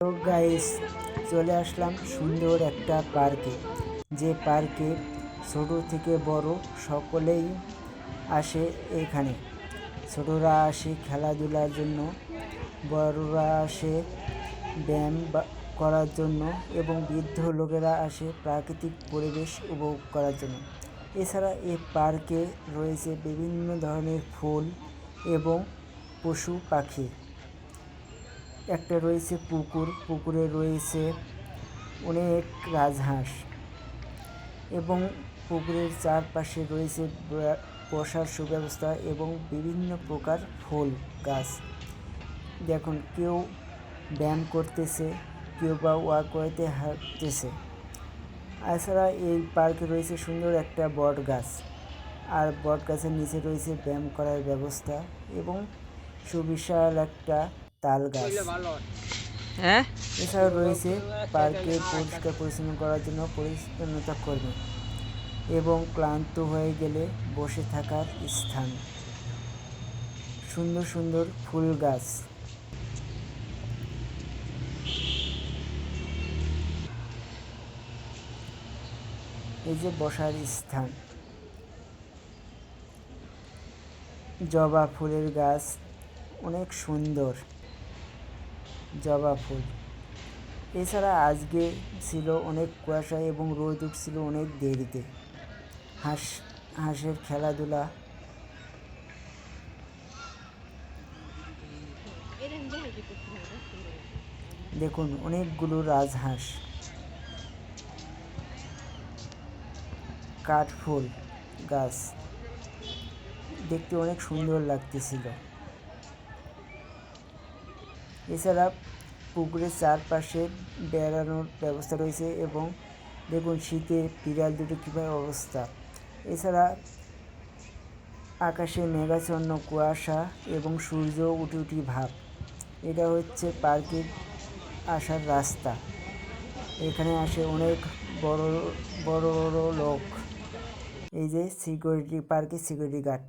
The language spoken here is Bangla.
তো গাইস চলে আসলাম সুন্দর একটা পার্কে যে পার্কে ছোট থেকে বড় সকলেই আসে এখানে। ছোটরা আসে খেলাধুলার জন্য, বড়রা আসে ব্যায়াম করার জন্য এবং বৃদ্ধ লোকেরা আসে প্রাকৃতিক পরিবেশ উপভোগ করার জন্য। এছাড়া এই পার্কে রয়েছে বিভিন্ন ধরনের ফুল এবং পশু পাখি। একটা রয়েছে পুকুর, পুকুরে রয়েছে অনেক রাজহাঁস এবং পুকুরের চারপাশে রয়েছে বসার সুব্যবস্থা এবং বিভিন্ন প্রকার ফুল, গাছ। দেখুন, কেউ ব্যায়াম করতেছে, কেউ বা ওয়াকওয়েতে হাঁটতেছে। এছাড়া এই পার্কে রয়েছে সুন্দর একটা বট গাছ আর বট গাছের নিচে রয়েছে ব্যায়াম করার ব্যবস্থা এবং সুবিশাল একটা তাল গাছ। হ্যাঁ? এছাড়াও রয়েছে পার্কে পরিষ্কার পরিচ্ছন্ন করার জন্য পরিচ্ছন্নতা কর্মী এবং ক্লান্ত হয়ে গেলে বসে থাকার স্থান। সুন্দর সুন্দর ফুল গাছ। এই যে বসার স্থান। জবা ফুলের গাছ অনেক সুন্দর। জবা ফুল। এছাড়া আজকে ছিল অনেক কুয়াশা এবং রোদ উঠছিল অনেক দেরিতে। হাঁস, হাঁসের খেলাধুলা। দেখুন, অনেকগুলো রাজহাঁস। কাঠফুল গাছ। দেখতে অনেক সুন্দর লাগতেছিল। এছাড়া পুকুরের চারপাশে বেড়ানোর ব্যবস্থা রয়েছে এবং দেখুন শীতে বিড়াল দুটো কীভাবে অবস্থা। এছাড়া আকাশে মেঘাচ্ছন্ন কুয়াশা এবং সূর্য উঠি উঠি ভাব। এটা হচ্ছে পার্কের আসার রাস্তা। এখানে আসে অনেক বড় বড় বড় লোক। এই যে সিকিউরিটি পার্কের সিকিউরিটি গার্ড